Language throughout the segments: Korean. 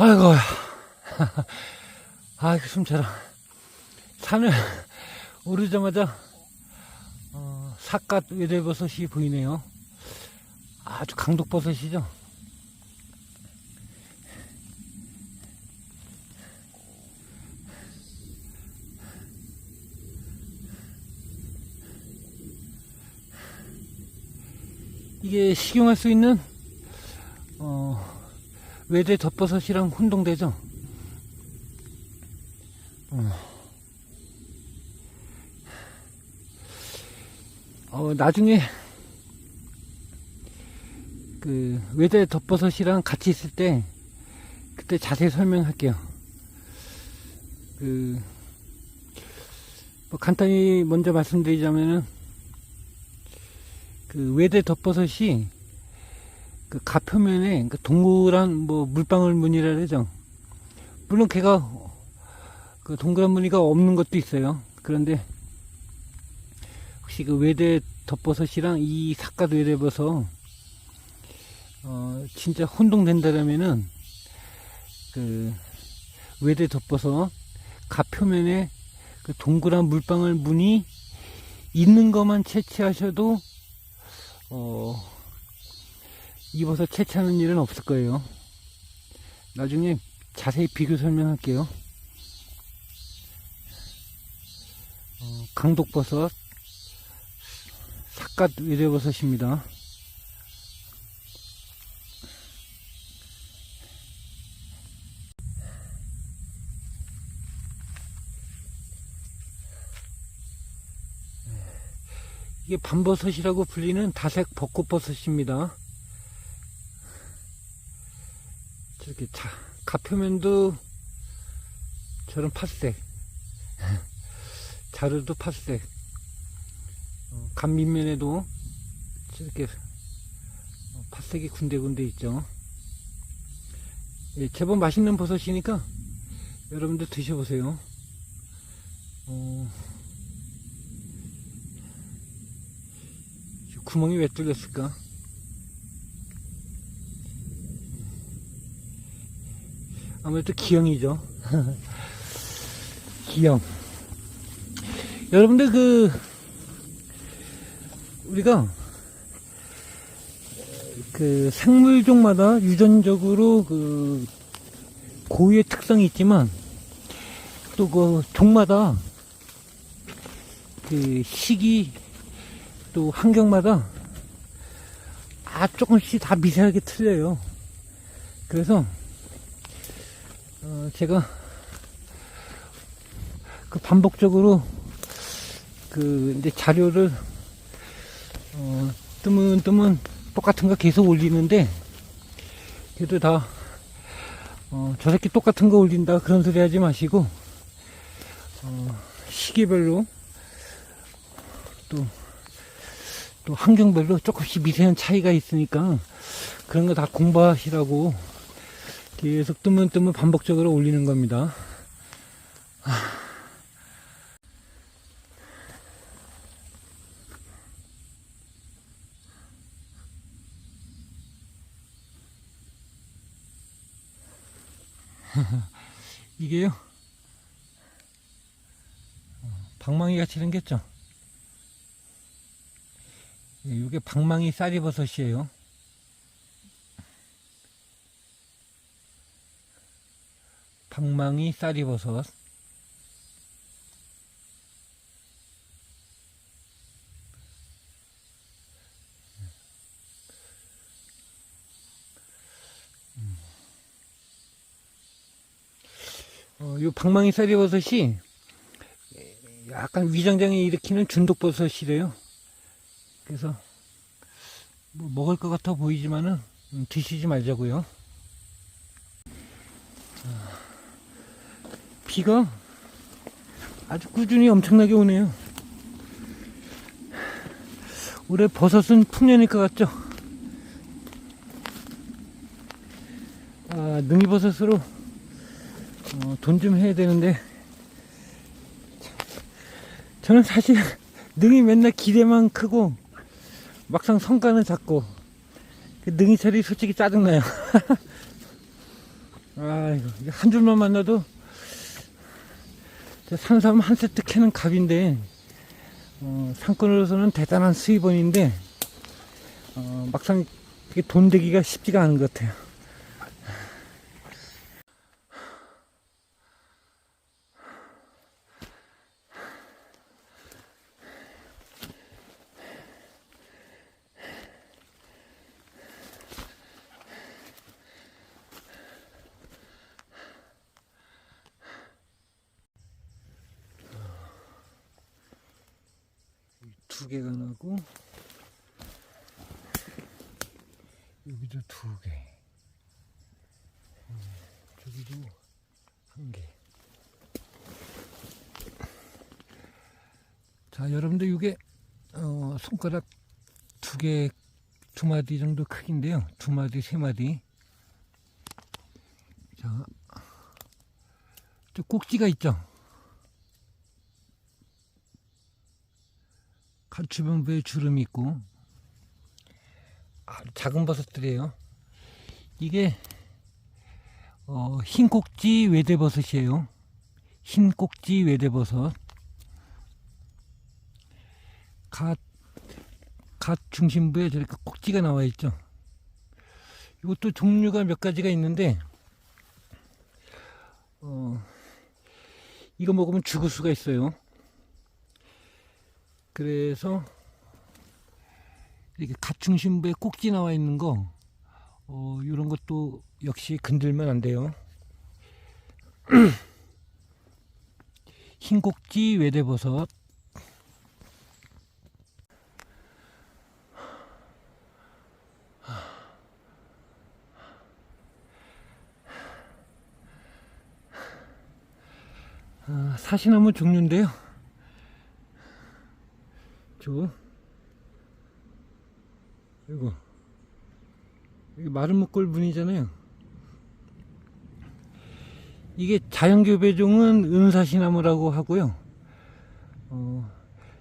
아이고, 아이고, 숨차라. 산을 오르자마자, 어, 삿갓 외대버섯이 보이네요. 아주 강독버섯이죠. 이게 식용할 수 있는, 어, 외대 덮버섯이랑 혼동되죠. 어. 어, 나중에 그 외대 덮버섯이랑 같이 있을 때 그때 자세히 설명할게요. 그, 뭐 간단히 먼저 말씀드리자면은 그 외대 덮버섯이 그 가표면에 그 동그란 뭐 물방울 무늬라 그러죠. 물론 걔가 그 동그란 무늬가 없는 것도 있어요. 그런데 혹시 그 외대 덮버섯이랑 이 삿갓 외대버섯 어 진짜 혼동된다라면은 그 외대 덮버섯 가표면에 그 동그란 물방울 무늬 있는 것만 채취하셔도 어 입어서 채취하는 일은 없을 거예요. 나중에 자세히 비교 설명할게요. 어, 강독버섯, 삿갓 외대버섯입니다. 이게 밤버섯이라고 불리는 다색 벚꽃버섯입니다. 저렇게 자, 가표면도 저런 팥색, 자루도 팥색, 어, 간 밑면에도 저렇게 어, 팥색이 군데군데 있죠. 예, 제법 맛있는 버섯이니까 여러분들 드셔보세요. 어, 저 구멍이 왜 뚫렸을까? 아무래도 기형이죠. 기형. 여러분들 그 우리가 그 생물종마다 유전적으로 그 고유의 특성이 있지만 또 그 종마다 그 시기 또 환경마다 아 조금씩 다 미세하게 틀려요. 그래서 어, 제가 그 반복적으로 그 이제 자료를 어, 뜨문뜨문 똑같은 거 계속 올리는데 그래도 다 어, 저 새끼 똑같은 거 올린다 그런 소리 하지 마시고 어, 시기별로 또 또 환경별로 조금씩 미세한 차이가 있으니까 그런 거 다 공부하시라고 계속 뜨문뜨문 반복적으로 올리는 겁니다. 이게요. 어, 방망이 같이 생겼죠? 이게 방망이 쌀이버섯이에요. 방망이 쌀이버섯. 어, 요 방망이 쌀이버섯이 약간 위장장애 일으키는 중독버섯이래요. 그래서 뭐 먹을 것 같아 보이지만은 음, 드시지 말자고요. 비가 아주 꾸준히 엄청나게 오네요. 올해 버섯은 풍년일 것 같죠? 아, 능이버섯으로 어, 돈좀 해야 되는데 저는 사실 능이 맨날 기대만 크고 막상 성과는 작고 그 능이 처리 솔직히 짜증나요. 아이고, 이게 한 줄만 만나도 저 산삼 한 세트 캐는 값인데, 어, 상권으로서는 대단한 수입원인데, 어, 막상 돈 되기가 쉽지가 않은 것 같아요. 두 개가 나고, 여기도 두 개. 음, 저기도 한 개. 자, 여러분들 이게 어, 손가락 두 개, 두 마디 정도 크기인데요. 두 마디, 세 마디. 자, 저 꼭지가 있죠. 가주변부에 주름이 있고 아주 작은 버섯들이에요. 이게 어, 흰 꼭지 외대버섯이에요. 흰 꼭지 외대버섯. 갓, 갓 중심부에 저렇게 꼭지가 나와 있죠. 이것도 종류가 몇 가지가 있는데, 어, 이거 먹으면 죽을 수가 있어요. 그래서 이렇게 갓 중심부에 꼭지 나와 있는 거, 어, 이런 것도 역시 건들면 안 돼요. 흰 꼭지 외대버섯. 아, 사시나무 종류인데요. 저 이거 이게 마른 목골 분이잖아요. 이게 자연교배종은 은사시나무라고 하고요. 어,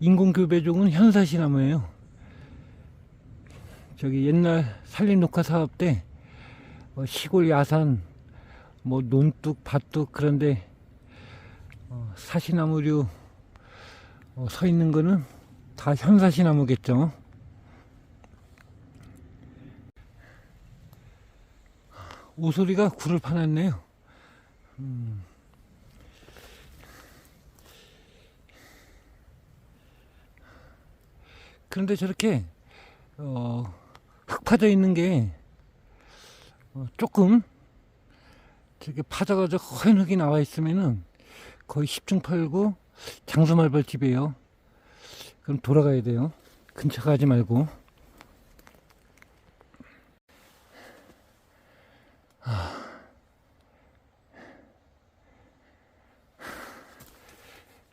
인공교배종은 현사시나무예요. 저기 옛날 산림녹화 사업 때 어, 시골 야산 뭐 논뚝 밭뚝 그런데 어, 사시나무류 어, 서 있는 거는 다 현사시나무겠죠. 오소리가 굴을 파놨네요. 음. 그런데 저렇게 어, 흙 파져 있는 게 어, 조금 저렇게 파져가지고 허연 흙이 나와 있으면은 거의 10중 팔고 장수말벌 집이에요. 그럼 돌아가야 돼요. 근처 가지 말고.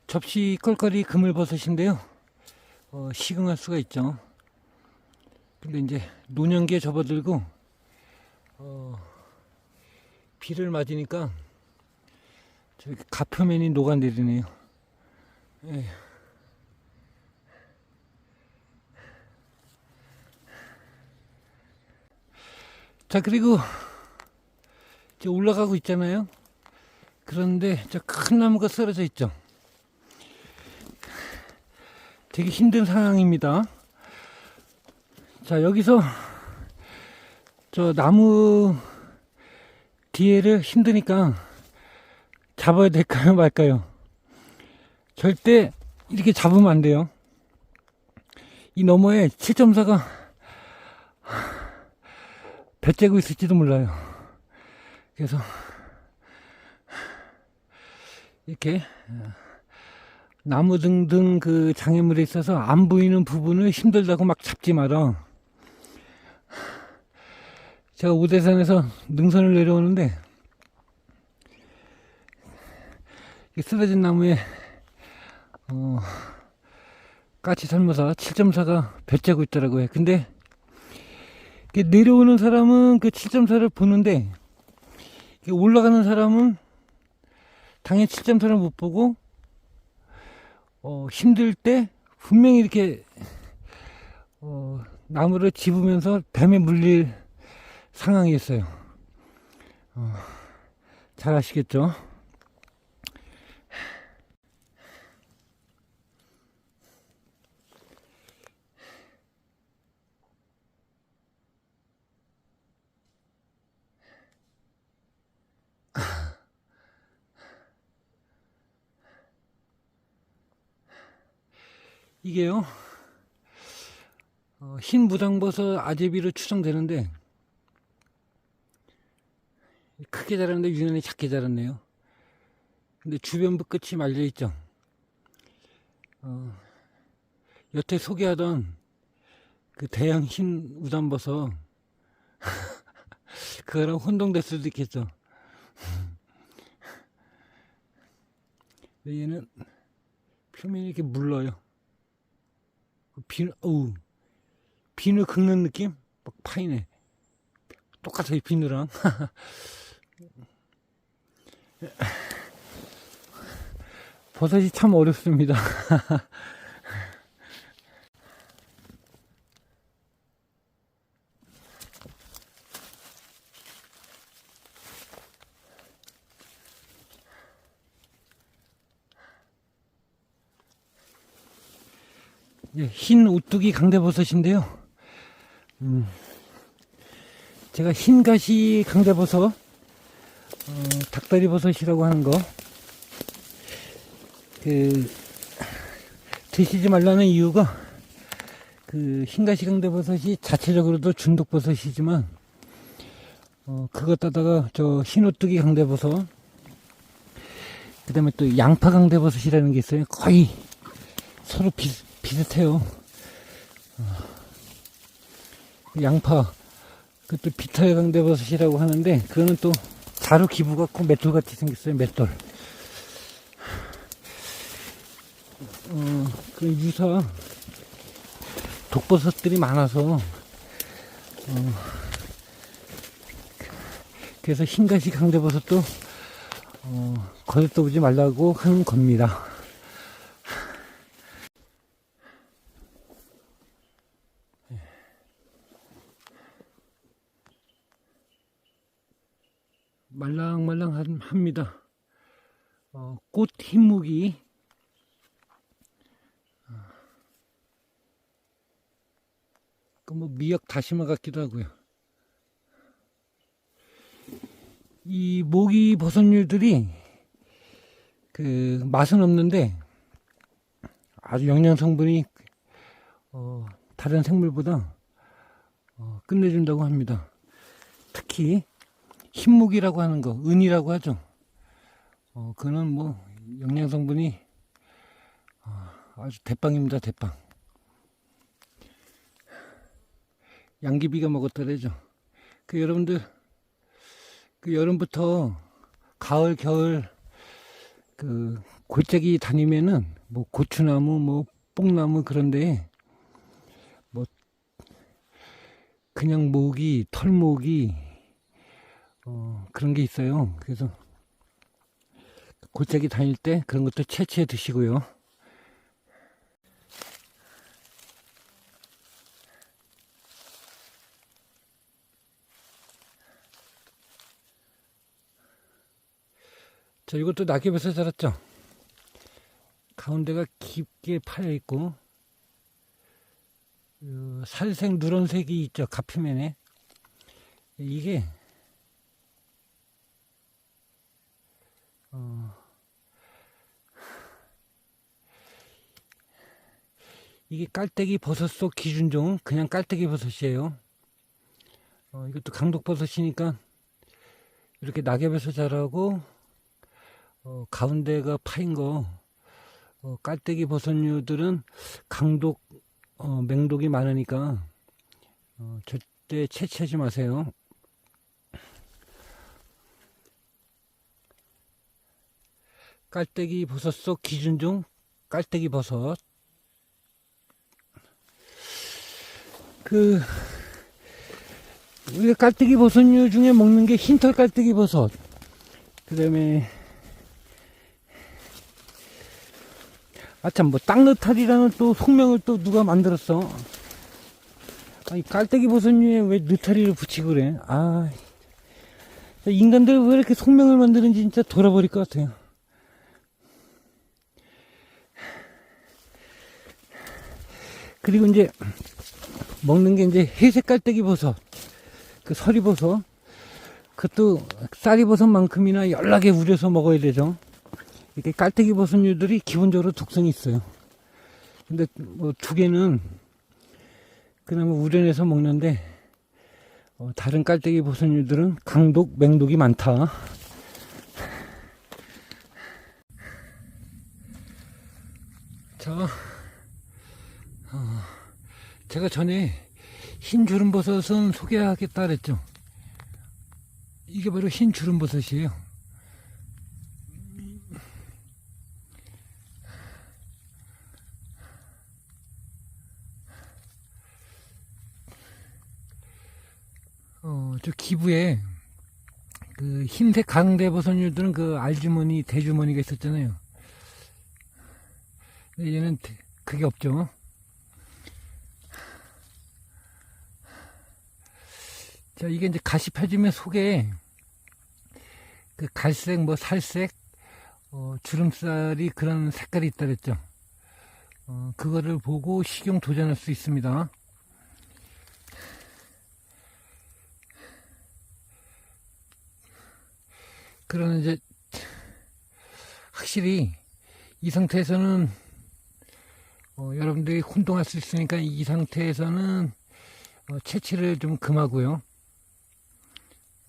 접시 껄껄이 그물버섯인데요. 어, 식응할 수가 있죠. 근데 이제 노년기에 접어들고 어, 비를 맞으니까 저렇게 가표면이 녹아내리네요. 에휴. 자 그리고 저 올라가고 있잖아요. 그런데 저 큰 나무가 쓰러져 있죠. 되게 힘든 상황입니다. 자 여기서 저 나무 뒤에를 힘드니까 잡아야 될까요 말까요? 절대 이렇게 잡으면 안 돼요. 이 너머에 7.4가 배 째고 있을지도 몰라요. 그래서 이렇게 나무 등등 그 장애물에 있어서 안 보이는 부분을 힘들다고 막 잡지 마라. 제가 우대산에서 능선을 내려오는데 이 쓰러진 나무에 어, 까치 설모사 7.4가 배째고 있더라고요. 근데 내려오는 사람은 그 7.4를 보는데 올라가는 사람은 당연히 7.4를 못 보고 어, 힘들 때 분명히 이렇게 어, 나무를 집으면서 뱀에 물릴 상황이었어요. 어, 잘 아시겠죠? 이게요, 어, 흰 무당버섯 아제비로 추정되는데, 크게 자랐는데 유난히 작게 자랐네요. 근데 주변부 끝이 말려있죠. 어, 여태 소개하던 그 대형 흰 우단버섯, 그거랑 혼동될 수도 있겠죠. 얘는 표면이 이렇게 물러요. 비늘, 어우, 비늘 긁는 느낌? 막 파이네. 똑같아요, 비늘랑. 버섯이 참 어렵습니다. 흰 오뚜기 강대버섯인데요. 음, 제가 흰가시 강대버섯, 어, 닭다리버섯이라고 하는 거, 그, 드시지 말라는 이유가, 그, 흰가시 강대버섯이 자체적으로도 중독버섯이지만, 어, 그것 따다가 저 흰오뚜기 강대버섯, 그 다음에 또 양파 강대버섯이라는 게 있어요. 거의 서로 비, 비슷해요. 어, 양파, 그것도 비타의 강대버섯이라고 하는데, 그거는 또 자루 기부 같고 맷돌 같이 생겼어요, 맷돌. 어, 그 유사 독버섯들이 많아서, 어, 그래서 흰가시 강대버섯도, 어, 거들떠보지 말라고 하는 겁니다. 말랑말랑 합니다. 어, 꽃 흰무기 그뭐 미역 다시마 같기도 하고요. 이 모기 버섯류들이 그 맛은 없는데 아주 영양 성분이 어, 다른 생물보다 어, 끝내준다고 합니다. 특히 흰묵이라고 하는 거, 은이라고 하죠. 어, 그는 뭐 영양 성분이 어, 아주 대빵입니다, 대빵. 양귀비가 먹었더래죠. 그 여러분들 그 여름부터 가을, 겨울 그 골짜기 다니면은 뭐 고추나무, 뭐 뽕나무 그런데 뭐 그냥 모기, 털모기 어, 그런 게 있어요. 그래서 골짜기 다닐 때 그런 것도 채취해 드시고요. 자, 이것도 낙엽에서 자랐죠? 가운데가 깊게 파여 있고, 어, 살색 누런색이 있죠, 가피면에. 이게 어, 이게 깔때기 버섯 속 기준종 그냥 깔때기 버섯이에요. 어, 이것도 강독버섯이니까 이렇게 낙엽에서 자라고 어, 가운데가 파인 거 어, 깔때기 버섯류들은 강독 어, 맹독이 많으니까 어, 절대 채취하지 마세요. 깔때기 버섯 속 기준종 깔때기 버섯. 그 우리가 깔때기 버섯류 중에 먹는 게 흰털 깔때기 버섯. 그 다음에 아참 뭐 땅느탈이라는 또 속명을 또 누가 만들었어? 아니 깔때기 버섯류에 왜 느타리를 붙이고 그래? 아 인간들 왜 이렇게 속명을 만드는지 진짜 돌아버릴 것 같아요. 그리고 이제 먹는 게 이제 회색 깔때기 버섯, 그 서리 버섯, 그것도 쌀이 버섯만큼이나 연락에 우려서 먹어야 되죠. 이렇게 깔때기 버섯류들이 기본적으로 독성이 있어요. 근데 뭐 두 개는 그나마 우려내서 먹는데 어, 다른 깔때기 버섯류들은 강독, 맹독이 많다. 자, 어, 제가 전에 흰 주름버섯은 소개하겠다 그랬죠. 이게 바로 흰 주름버섯이에요. 어, 저 기부에 그 흰색 강대버섯류들은 그 알주머니, 대주머니가 있었잖아요. 얘는 대- 그게 없죠. 자, 이게 이제 가시 펴지면 속에 그 갈색, 뭐 살색, 어, 주름살이 그런 색깔이 있다 그랬죠. 어, 그거를 보고 식용 도전할 수 있습니다. 그러나 이제 확실히 이 상태에서는 어, 여러분들이 혼동할 수 있으니까 이 상태에서는 어, 채취를 좀 금하고요.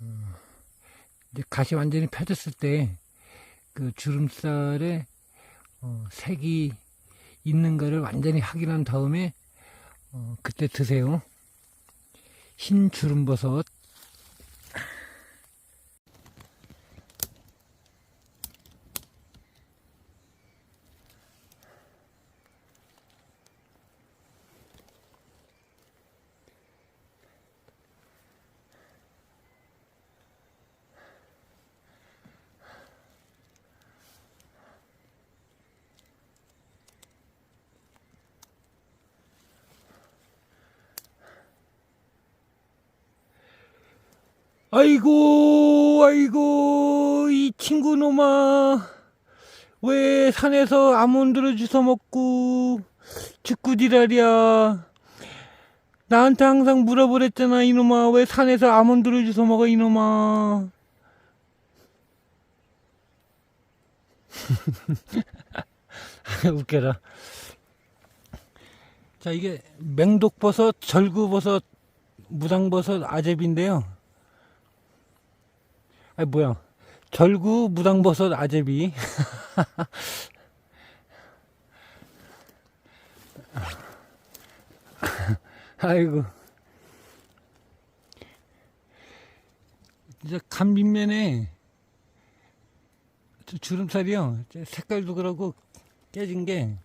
어, 이제 가시 완전히 펴졌을 때 그 주름살에 어, 색이 있는 거를 완전히 확인한 다음에 어, 그때 드세요. 흰 주름버섯 아이고, 아이고, 이 친구 놈아. 왜 산에서 아몬드를 주워 먹고, 죽구 지랄이야. 나한테 항상 물어보랬잖아, 이놈아. 왜 산에서 아몬드를 주워 먹어, 이놈아. 웃겨라. 자, 이게 맹독버섯, 절구버섯, 무당버섯, 아제비인데요. 아 뭐야. 절구 무당버섯 아제비. 아이고. 간밑면에 저 주름살이요. 저 색깔도 그러고 깨진 게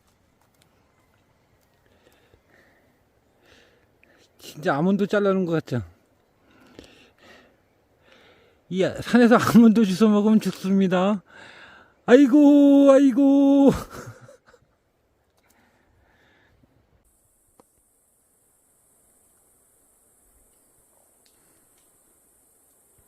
진짜 아몬드 잘라놓은 것 같죠 이 산에서 아몬드 주워 먹으면 죽습니다. 아이고, 아이고.